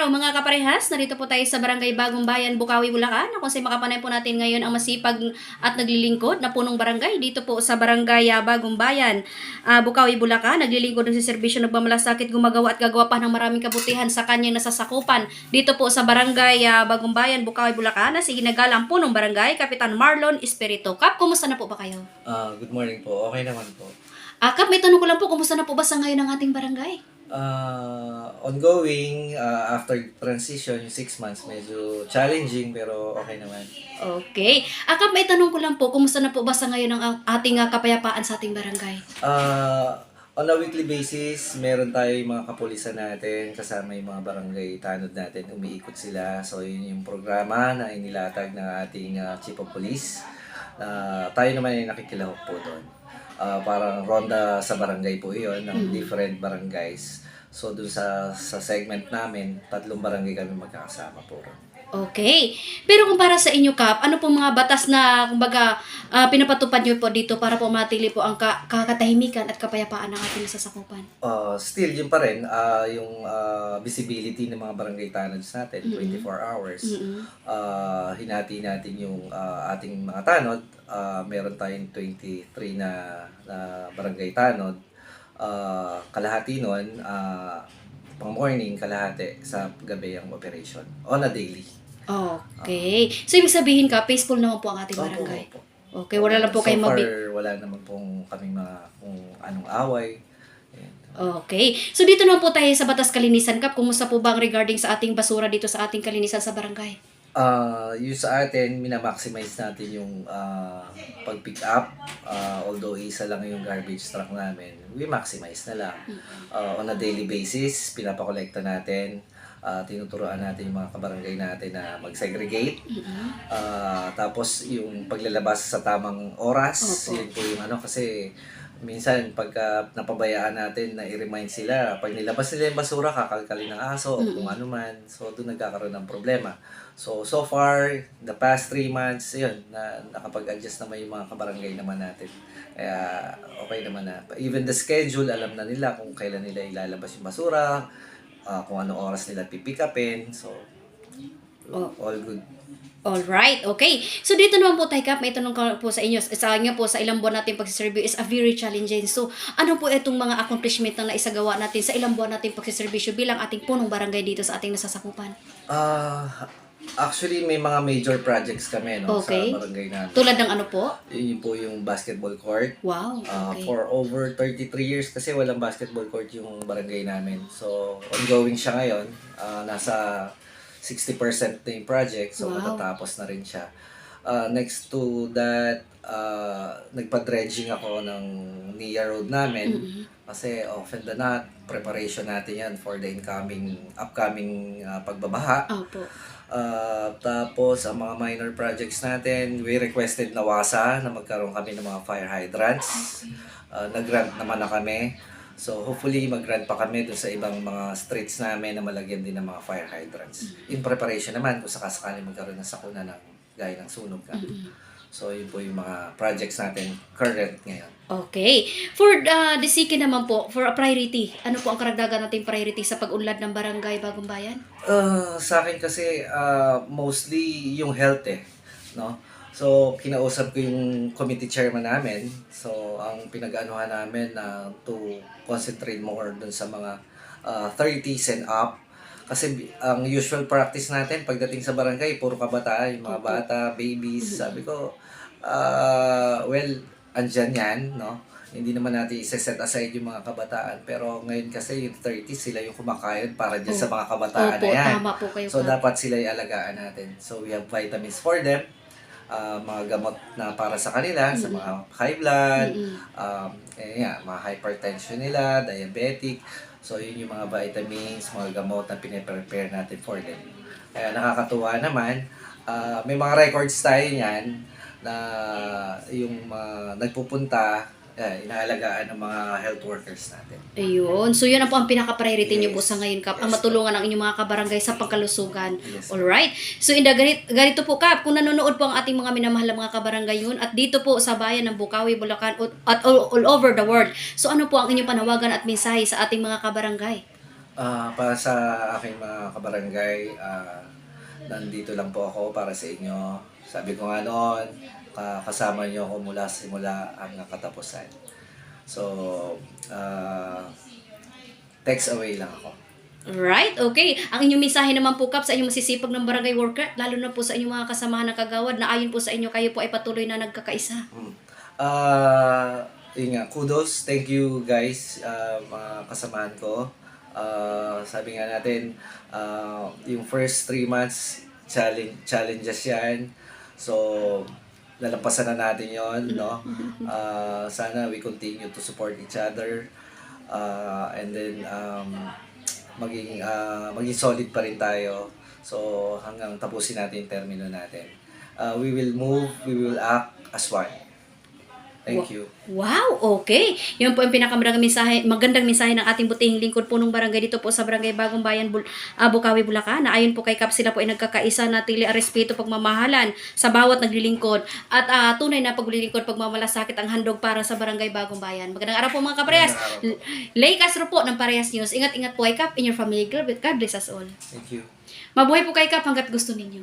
araw mga kaparehas, narito po tayo sa Barangay Bagong Bayan, Bukawi, Bulacan. Ako si makapanay po natin ngayon ang masipag at naglilingkod na punong barangay dito po sa Barangay ah, Bagong Bayan, ah, Bukawi, Bulacan. Naglilingkod ng serbisyo nagmamalasakit, gumagawa at gagawa pa ng maraming kabutihan sa kanyang nasasakupan. Dito po sa Barangay ah, Bagong Bayan, Bukawi, Bulacan, na sinagala ang punong barangay, Kapitan Marlon Espirito. Kap, kumusta na po ba kayo? Ah, good morning po. Okay naman po. Ah, Kap, may tanong ko lang po, kumusta na po ba sa ngayon ang ating barangay? Ah, ongoing ah, after transition, yung six months, medyo challenging pero okay naman. Okay. Akap, may tanong ko lang po, kumusta na po ba sa ngayon ang ating ah, kapayapaan sa ating barangay? Ah, on a weekly basis, meron tayo yung mga kapulisan natin, kasama yung mga barangay tanod natin, umiikot sila. So, yun yung programa na inilatag ng ating ah, Chief of Police. Ah, tayo naman ay nakikilahok po doon. Ah, parang ronda sa barangay po yun, ng different barangays. So, dun sa, sa segment namin, tatlong barangay kami magkakasama po ron. Okay. Pero kung para sa inyo, Kap, ano pong mga batas na, kumbaga, ah, pinapatupad nyo po dito para po matili po ang ka- kakatahimikan at kapayapaan ng ating nasasakupan? Uh, still, yun pa rin, ah, yung ah, visibility ng mga barangay tanads natin, 24 hours. Mm-mm. Ah, hinati natin yung ah, ating mga tanod. Ah, meron tayong 23 na, na barangay tanod. Ah, kalahati nun, ah, pang morning, kalahati sa gabi ang operation. On a daily. Okay. So, ibig sabihin ka, peaceful naman po ang ating Opo, barangay. opo. Okay, wala lang po so kayong far, mabi... wala naman pong kaming mga kung anong away. Ayan. Okay. So, dito naman po tayo sa Batas Kalinisan, Kap. Kumusta po ba ang regarding sa ating basura dito sa ating kalinisan sa barangay? Ah, yung sa atin, minamaximize natin yung ah, pag-pick up. Ah, although isa lang yung garbage truck namin, we maximize na lang. Ah, on a daily basis, pinapakolekta natin. Ah, tinuturoan natin yung mga kabarangay natin na mag-segregate. Ah, tapos yung paglalabas sa tamang oras, Opo. yun po yung ano kasi minsan pagka napabayaan natin na i-remind sila, pag nilabas nila yung basura, kakalkalin ng aso o kung ano man. So, doon nagkakaroon ng problema. So, so far, the past three months, yun, na, nakapag-adjust naman yung mga kabarangay naman natin. Kaya, okay naman na. Even the schedule, alam na nila kung kailan nila ilalabas yung basura, ah, kung anong oras nila pipick upin. So, Oh. all good. Alright, okay. So dito naman po tayo, Kap, may tanong ko po sa inyo. Sa inyo po, sa ilang buwan natin pagsiservisyo is a very challenging. So, ano po itong mga accomplishment na naisagawa natin sa ilang buwan natin pagsiservisyo bilang ating punong barangay dito sa ating nasasakupan? Ah, actually, may mga major projects kami no, Okay. sa barangay natin. Tulad ng ano po? Yun po yung basketball court. Wow, Ah, okay. For over 33 years kasi walang basketball court yung barangay namin. So, ongoing siya ngayon. Ah, nasa 60% na yung project. So, Wow. matatapos na rin siya. Ah, next to that, ah, nagpa-dredging ako ng NIA Road namin. Kasi often the not, preparation natin yan for the incoming, upcoming ah, pagbabaha. Opo. Ah, tapos, ang mga minor projects natin, we requested na WASA na magkaroon kami ng mga fire hydrants. Ah, nag-grant naman na kami. So, hopefully, mag-grant pa kami dun sa ibang mga streets namin na malagyan din ng mga fire hydrants. In preparation naman, kung sakasakali magkaroon ng sakuna ng gaya ng sunog ka. So, yun po yung mga projects natin current ngayon. Okay. For uh, the Siki naman po, for a priority, ano po ang karagdagan nating priority sa pag-unlad ng barangay Bagong Bayan? Ah, sa akin kasi ah, mostly yung health eh, no? So kinausap ko yung committee chairman namin. So ang pinag-anuhan namin na to concentrate more dun sa mga ah, 30s and up. Kasi ang usual practice natin pagdating sa barangay, puro kabataan, yung mga bata, babies. Sabi ko, ah, well, andyan yan, no? Hindi naman natin isa-set aside yung mga kabataan. Pero ngayon kasi yung 30s, sila yung kumakayod para dyan sa mga kabataan Opo, na yan. tama po kayo. So, Kap. dapat sila alagaan natin. So, we have vitamins for them. ah, mga gamot na para sa kanila, sa mga high blood, Mm-mm. um, eh, nga, mga hypertension nila, diabetic. So, yun yung mga vitamins, mga gamot na pinaprepare natin for them. Kaya nakakatuwa naman, ah, may mga records tayo niyan na yung mga nagpupunta, eh, inaalagaan ng mga health workers natin. Ayun. So, yun ang po ang pinaka-priority niyo po Yes. sa ngayon, Kap. Ang Yes, matulungan ang inyong mga kabarangay sa pangkalusugan. Yes. Alright. So, in the, ganit, ganito po, Kap, kung nanonood po ang ating mga minamahal na mga kabarangay yun, at dito po sa bayan ng Bukawi, Bulacan, at all, all over the world. So, ano po ang inyong panawagan at mensahe sa ating mga kabarangay? Ah, para sa aking mga kabarangay, ah, nandito lang po ako para sa inyo. Sabi ko nga noon, ka- kasama niyo ako mula simula hanggang katapusan. So, ah, text away lang ako. Right, okay. Ang inyong mensahe naman po, Kap, sa inyong masisipag ng barangay worker, lalo na po sa inyong mga kasamahan ng kagawad, na ayon po sa inyo, kayo po ay patuloy na nagkakaisa. Mm. Ah, yun nga, kudos. Thank you guys, ah, mga kasamahan ko. Ah, sabi nga natin, ah, yung first three months, challenge, challenges yan. So, lalampasan na natin yon no? Ah, sana we continue to support each other. Ah, and then, um, maging, ah, maging solid pa rin tayo. So, hanggang tapusin natin yung termino natin. Ah, we will move, we will act as one. Thank you. Wow, okay. Yun po ang pinakamagandang mensahe, magandang mensahe ng ating butihing lingkod po ng barangay dito po sa barangay Bagong Bayan, Bul ah, Bukawi, Bulacan. Na ayon po kay Kap, sila po ay nagkakaisa na tili respeto pagmamahalan sa bawat naglilingkod at ah, tunay na paglilingkod pagmamalasakit ang handog para sa barangay Bagong Bayan. Magandang araw po mga kaparehas. Lay Castro po ng Parehas News. Ingat-ingat po kay Kap in your family. God bless us all. Thank you. Mabuhay po kay Kap hanggat gusto ninyo.